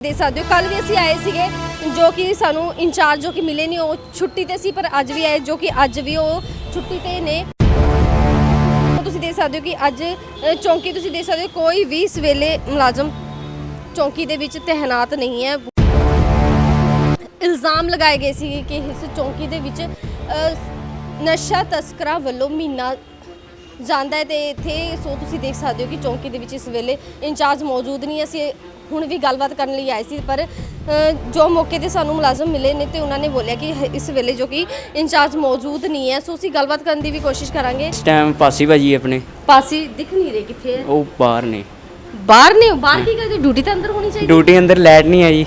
ਦੇ ਸਕਦੇ ਹੋ। ਕੱਲ ਵੀ ਅਸੀਂ ਆਏ ਸੀਗੇ ਜੋ ਕਿ ਸਾਨੂੰ ਇੰਚਾਰਜ ਜੋ ਕਿ ਮਿਲੇ ਨਹੀਂ ਉਹ ਛੁੱਟੀ ਤੇ ਸੀ ਪਰ ਅੱਜ ਵੀ ਆਏ ਜੋ ਕਿ ਅੱਜ ਵੀ ਉਹ ਛੁੱਟੀ ਤੇ ਨੇ। ਤੁਸੀਂ ਦੇਖ ਸਕਦੇ ਹੋ ਕਿ ਅੱਜ ਅ, ਚੌਂਕੀ ਤੁਸੀਂ ਦੇਖ ਸਕਦੇ ਹੋ ਕੋਈ ਵੀ ਇਸ ਵੇਲੇ ਮੁਲਾਜ਼ਮ ਚੌਂਕੀ ਦੇ ਵਿੱਚ ਤਹਿਨਾਤ ਨਹੀਂ ਹੈ। ਇਲਜ਼ਾਮ ਲਗਾਏ ਗਏ ਸੀ ਕਿ ਇਸ ਚੌਂਕੀ ਦੇ ਵਿੱਚ ਅ, ਨਸ਼ਾ ਤਸਕਰਾਂ ਵੱਲੋਂ ਮਹੀਨਾ ਜਾਂਦਾ ਹੈ ਤੇ ਇੱਥੇ ਸੋ ਤੁਸੀਂ ਦੇਖ ਸਕਦੇ ਹੋ ਕਿ ਚੌਂਕੀ ਦੇ ਵਿੱਚ ਇਸ ਵੇਲੇ ਇੰਚਾਰਜ ਮੌਜੂਦ ਨਹੀਂ। ਅਸੀਂ ਹੁਣ ਵੀ ਗੱਲਬਾਤ ਕਰਨ ਲਈ ਆਏ ਸੀ ਪਰ ਜੋ ਮੌਕੇ ਤੇ ਸਾਨੂੰ ਮੁਲਾਜ਼ਮ ਮਿਲੇ ਨੇ ਤੇ ਉਹਨਾਂ ਨੇ ਬੋਲਿਆ ਕਿ ਇਸ ਵੇਲੇ ਜੋ ਕਿ ਇੰਚਾਰਜ ਮੌਜੂਦ ਨਹੀਂ ਹੈ। ਸੋ ਅਸੀਂ ਗੱਲਬਾਤ ਕਰਨ ਦੀ ਵੀ ਕੋਸ਼ਿਸ਼ ਕਰਾਂਗੇ। ਇਸ ਟਾਈਮ ਪਾਸੀ ਭਾਜੀ ਆਪਣੇ। ਪਾਸੀ ਦਿਖ ਨਹੀਂ ਰਹੇ ਕਿੱਥੇ ਹੈ? ਉਹ ਬਾਹਰ ਨੇ। ਬਾਹਰ ਨੇ ਬਾਹਰ ਕੀ ਕਰਦੇ? ਡਿਊਟੀ ਤਾਂ ਅੰਦਰ ਹੋਣੀ ਚਾਹੀਦੀ ਡਿਊਟੀ ਅੰਦਰ ਲੈਟ ਨਹੀਂ ਆ ਜੀ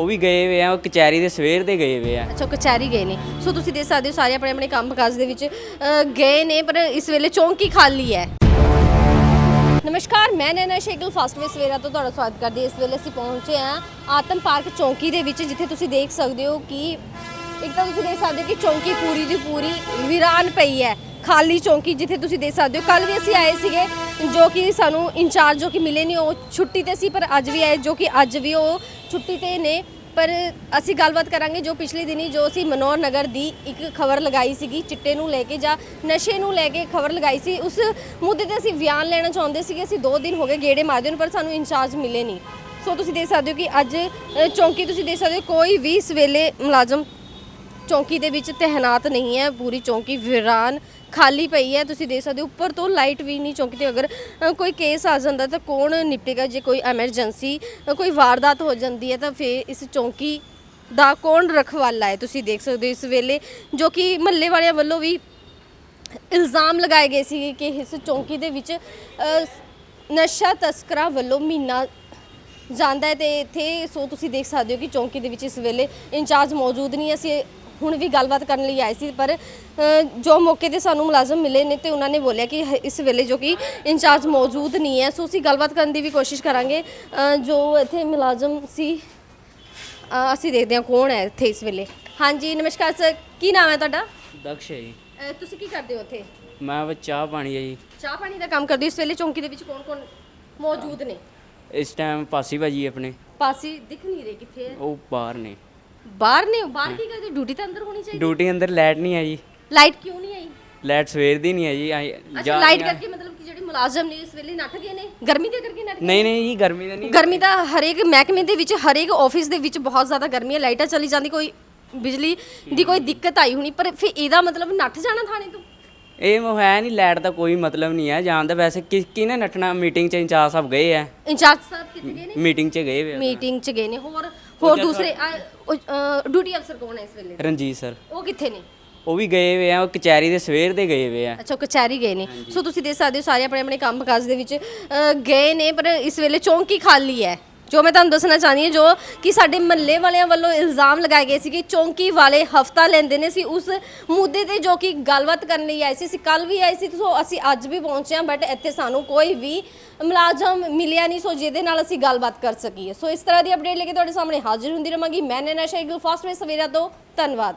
ਉਹ ਵੀ ਗਏ ਹੋਏ ਆ ਉਹ ਕਚਹਿਰੀ ਦੇ ਸਵੇਰ ਦੇ ਗਏ ਹੋਏ ਆ। ਅੱਛਾ ਉਹ ਕਚਹਿਰੀ ਗਏ ਨੇ। ਸੋ ਤੁਸੀਂ ਦੇਖ ਸਕਦੇ ਹੋ ਸਾਰੇ ਆਪਣੇ ਆਪਣੇ ਕੰਮ ਦੇ ਵਿੱਚ ਅ, ਗਏ ਨੇ ਪਰ ਇਸ ਵੇਲੇ ਚੌਂਕੀ ਖਾਲੀ ਹੈ। ਨਮਸਕਾਰ ਮੈਂ ਨੈਨਾ ਸ਼ੇਗਲ ਫਾਸਟਵੇ ਸਵੇਰਾ ਤੋਂ ਤੁਹਾਡਾ ਸਵਾਗਤ ਕਰਦੀ ਹਾਂ। ਇਸ ਵੇਲੇ ਅਸੀਂ ਪਹੁੰਚੇ ਹਾਂ ਆਤਮ ਪਾਰਕ ਚੌਂਕੀ ਦੇ ਵਿੱਚ ਜਿੱਥੇ ਤੁਸੀਂ ਦੇਖ ਸਕਦੇ ਹੋ ਕਿ ਇੱਕ ਤਾਂ ਤੁਸੀਂ ਦੇਖ ਸਕਦੇ ਹੋ ਕਿ ਚੌਂਕੀ ਪੂਰੀ ਦੀ ਪੂਰੀ ਵੀਰਾਨ ਪਈ ਹੈ। ਖਾਲੀ ਚੌਂਕੀ ਜਿੱਥੇ ਤੁਸੀਂ ਦੇਖ ਸਕਦੇ ਹੋ। ਕੱਲ ਵੀ ਅਸੀਂ ਆਏ ਸੀਗੇ ਜੋ ਕਿ ਸਾਨੂੰ ਇੰਚਾਰਜ ਜੋ ਕਿ ਮਿਲੇ ਨਹੀਂ ਉਹ ਛੁੱਟੀ ਤੇ ਸੀ ਪਰ ਅੱਜ ਵੀ ਆਏ ਜੋ ਕਿ ਅੱਜ ਵੀ ਉਹ ਛੁੱਟੀ ਤੇ ਨੇ। ਪਰ ਅਸੀਂ ਗੱਲਬਾਤ ਕਰਾਂਗੇ ਜੋ ਪਿਛਲੇ ਦਿਨੀ ਜੋ ਅਸੀਂ ਮਨੋਹਰ ਨਗਰ ਦੀ ਇੱਕ ਖਬਰ ਲਗਾਈ ਸੀਗੀ ਚਿੱਟੇ ਨੂੰ ਲੈ ਕੇ ਜਾਂ ਨਸ਼ੇ ਨੂੰ ਲੈ ਕੇ ਖਬਰ ਲਗਾਈ ਸੀ। ਉਸ ਮੁੱਦੇ ਤੇ ਅਸੀਂ ਬਿਆਨ ਲੈਣਾ ਚਾਹੁੰਦੇ ਸੀਗੇ ਅਸੀਂ 2 ਦਿਨ ਹੋ ਗਏ ਗੇੜੇ ਮਾਰਦੇ ਨੂੰ ਪਰ ਸਾਨੂੰ ਇੰਚਾਰਜ ਮਿਲੇ ਨਹੀਂ। ਸੋ ਤੁਸੀਂ ਦੇਖ ਸਕਦੇ ਹੋ ਕਿ ਅੱਜ ਅ, ਚੌਂਕੀ ਤੁਸੀਂ ਦੇਖ ਸਕਦੇ ਹੋ ਕੋਈ ਵੀ ਸਵੇਲੇ ਮੁਲਾਜ਼ਮ ਚੌਂਕੀ ਦੇ ਵਿੱਚ ਤਹਿਨਾਤ ਨਹੀਂ ਹੈ। ਪੂਰੀ ਚੌਂਕੀ ਵੀਰਾਨ ਖਾਲੀ ਪਈ ਹੈ। ਤੁਸੀਂ ਦੇਖ ਸਕਦੇ ਹੋ ਉੱਪਰ ਤੋਂ ਲਾਈਟ ਵੀ ਨਹੀਂ ਚੌਂਕੀ ਤੇ। ਅਗਰ ਅ, ਕੋਈ ਕੇਸ ਆ ਜਾਂਦਾ ਤਾਂ ਕੌਣ ਨਿਪਟੇਗਾ? ਜੇ ਕੋਈ ਐਮਰਜੈਂਸੀ ਕੋਈ ਵਾਰਦਾਤ ਹੋ ਜਾਂਦੀ ਹੈ ਤਾਂ ਫਿਰ ਇਸ ਚੌਂਕੀ ਦਾ ਕੌਣ ਰਖਵਾਲਾ ਹੈ? ਤੁਸੀਂ ਦੇਖ ਸਕਦੇ ਹੋ ਇਸ ਵੇਲੇ ਜੋ ਕਿ ਮਹੱਲੇ ਵਾਲਿਆਂ ਵੱਲੋਂ ਵੀ ਇਲਜ਼ਾਮ ਲਗਾਏ ਗਏ ਸੀ ਕਿ ਇਸ ਚੌਂਕੀ ਦੇ ਵਿੱਚ ਅ, ਨਸ਼ਾ ਤਸਕਰਾਂ ਵੱਲੋਂ ਮਹੀਨਾ ਜਾਂਦਾ ਹੈ ਤੇ ਇੱਥੇ ਸੋ ਤੁਸੀਂ ਦੇਖ ਸਕਦੇ ਹੋ ਕਿ ਚੌਂਕੀ ਦੇ ਵਿੱਚ ਇਸ ਵੇਲੇ ਇੰਚਾਰਜ ਮੌਜੂਦ ਨਹੀਂ ਹੈ। ਅਸੀਂ ਹੁਣ ਵੀ ਗੱਲਬਾਤ ਕਰਨ ਲਈ ਆਏ ਸੀ ਪਰ ਜੋ ਮੌਕੇ ਤੇ ਸਾਨੂੰ ਮੁਲਾਜ਼ਮ ਮਿਲੇ ਨੇ ਤੇ ਉਹਨਾਂ ਨੇ ਬੋਲਿਆ ਕਿ ਇਸ ਵੇਲੇ ਜੋ ਕਿ ਇੰਚਾਰਜ ਮੌਜੂਦ ਨਹੀਂ ਹੈ। ਸੋ ਅਸੀਂ ਗੱਲਬਾਤ ਕਰਨ ਦੀ ਵੀ ਕੋਸ਼ਿਸ਼ ਕਰਾਂਗੇ। ਜੋ ਇੱਥੇ ਮੁਲਾਜ਼ਮ ਸੀ ਅਸੀਂ ਦੇਖਦੇ ਹਾਂ ਕੌਣ ਹੈ ਇੱਥੇ ਇਸ ਵੇਲੇ। ਹਾਂਜੀ ਨਮਸਕਾਰ ਸਰ ਕੀ ਨਾਮ ਹੈ ਤੁਹਾਡਾ? ਦਕਸ਼ ਹੈ ਜੀ। ਤੁਸੀਂ ਕੀ ਕਰਦੇ ਹੋ ਉੱਥੇ ਮੈਂ ਬਸ ਚਾਹ ਪਾਣੀ ਹੈ ਜੀ। ਚਾਹ ਪਾਣੀ ਦਾ ਕੰਮ ਕਰਦੇ ਹੋ ਇਸ ਵੇਲੇ ਚੌਂਕੀ ਦੇ ਵਿੱਚ ਕੌਣ ਕੌਣ ਮੌਜੂਦ ਨੇ? ਇਸ ਟਾਈਮ ਪਾਸੀ ਭਾਜੀ ਆਪਣੇ। ਪਾਸੀ ਦਿਖ ਨਹੀਂ ਰਹੇ ਕਿੱਥੇ ਹੈ? ਉਹ ਬਾਹਰ ਨੇ। ਬਾਹਰ ਨੇ ਬਾਹਰ ਕੀ ਕਰਦੇ? ਡਿਊਟੀ ਤਾਂ ਅੰਦਰ ਹੋਣੀ ਚਾਹੀਦੀ। ਡਿਊਟੀ ਅੰਦਰ ਲੈਟ ਨਹੀਂ ਆ ਜੀ ਲਾਈਟ ਕਿਉਂ ਨਹੀਂ ਆਈ? ਲੈਟ ਸਵੇਰ ਦੀ ਨਹੀਂ ਆ ਜੀ ਆਈ- ਅੱਛਾ ਜਾ ਲਾਈਟ ਕਰਕੇ ਮਤਲਬ ਕਿ ਜਿਹੜੇ ਮੁਲਾਜ਼ਮ ਨੇ ਇਸ ਵੇਲੇ ਨੱਠ ਗਏ ਨੇ? ਗਰਮੀ ਦੇ ਕਰਕੇ ਨੱਠ ਗਏ ਨਹੀਂ ਨਹੀਂ ਜੀ ਗਰਮੀ ਦਾ ਨਹੀਂ। ਗਰਮੀ ਦਾ ਹਰੇਕ ਮਹਿਕਮੇ ਦੇ ਵਿੱਚ ਹਰੇਕ ਆਫਿਸ ਦੇ ਵਿੱਚ ਬਹੁਤ ਜ਼ਿਆਦਾ ਗਰਮੀ ਹੈ। ਲਾਈਟਾਂ ਚਲੀ ਜਾਂਦੀ ਕੋਈ ਬਿਜਲੀ ਦੀ ਕੋਈ ਦਿੱਕਤ ਆਈ ਹੋਣੀ ਪਰ ਫਿਰ ਇਹਦਾ ਮਤਲਬ ਨੱਠ ਜਾਣਾ ਥਾਣੇ ਤੋਂ? ਇਹ ਉਹ ਹੈ ਨਹੀਂ ਲੈਟ ਦਾ ਕੋਈ ਮਤਲਬ ਨਹੀਂ ਹੈ। ਜਾਣ ਦਾ ਵੈਸੇ ਕਿ ਕਿਹਨੇ ਨੱਠਣਾ? ਮੀਟਿੰਗ ਚ ਇੰਚਾਰਜ ਸਾਹਿਬ ਗਏ ਆ। ਇੰਚਾਰਜ ਸਾਹਿਬ ਕਿੱਥੇ ਗਏ ਨੇ? ਮੀਟਿੰਗ ਚ ਗਏ ਆ। ਮੀਟਿੰਗ 'ਚ ਗਏ ਨੇ। ਹੋਰ ਹੋਰ ਦੂਸਰੇ ਡਿਊਟੀ ਅਫਸਰ ਕੌਣ ਹੈ ਇਸ ਵੇਲੇ? ਰਣਜੀਤ ਸਰ। ਉਹ ਕਿੱਥੇ ਨੇ? ਉਹ ਵੀ ਗਏ ਹੋਏ ਆ ਉਹ ਕਚਹਿਰੀ ਦੇ ਸਵੇਰ ਦੇ ਗਏ ਹੋਏ ਆ। ਅੱਛਾ ਕਚਹਿਰੀ ਗਏ ਨੇ। ਸੋ ਤੁਸੀਂ ਦੇਖ ਸਕਦੇ ਹੋ ਸਾਰੇ ਆਪਣੇ ਆਪਣੇ ਕੰਮ ਕਾਜ ਦੇ ਵਿੱਚ ਗਏ ਨੇ ਪਰ ਇਸ ਵੇਲੇ ਚੌਂਕੀ ਖਾਲੀ ਹੈ। ਜੋ ਮੈਂ ਤੁਹਾਨੂੰ ਦੱਸਣਾ ਚਾਹਨੀ ਹਾਂ, ਜੋ ਕਿ ਸਾਡੇ ਮਹੱਲੇ ਵਾਲਿਆਂ ਵੱਲੋਂ ਇਲਜ਼ਾਮ ਲਗਾਏ ਗਏ ਸੀ ਕਿ ਚੌਂਕੀ ਵਾਲੇ ਹਫਤਾ ਲੈਂਦੇ ਨੇ। ਸੀ ਉਸ ਮੁੱਦੇ ਤੇ ਜੋ ਕਿ ਗੱਲਬਾਤ ਕਰਨ ਲਈ ਆਏ ਸੀ, ਅਸੀਂ ਕੱਲ ਵੀ ਆਏ ਸੀ, ਸੋ ਅਸੀਂ ਅੱਜ ਵੀ ਪਹੁੰਚੇ ਹਾਂ ਬਟ ਇੱਥੇ ਸਾਨੂੰ ਕੋਈ ਵੀ ਮੁਲਾਜ਼ਮ ਮਿਲਿਆ ਨਹੀਂ, ਸੋ ਜਿਹਦੇ ਨਾਲ ਅਸੀਂ ਗੱਲਬਾਤ ਕਰ ਸਕੀਏ। ਸੋ ਇਸ ਤਰ੍ਹਾਂ ਦੀ ਅਪਡੇਟ ਲੈ ਕੇ ਤੁਹਾਡੇ ਸਾਹਮਣੇ ਹਾਜ਼ਰ ਹੁੰਦੀ ਰਵਾਂਗੀ। ਮੈਂ ਨੈਨਾ ਸ਼ੈਗਲ ਫਾਸਟ ਵੇ ਸਵੇਰਾ ਤੋਂ, ਧੰਨਵਾਦ।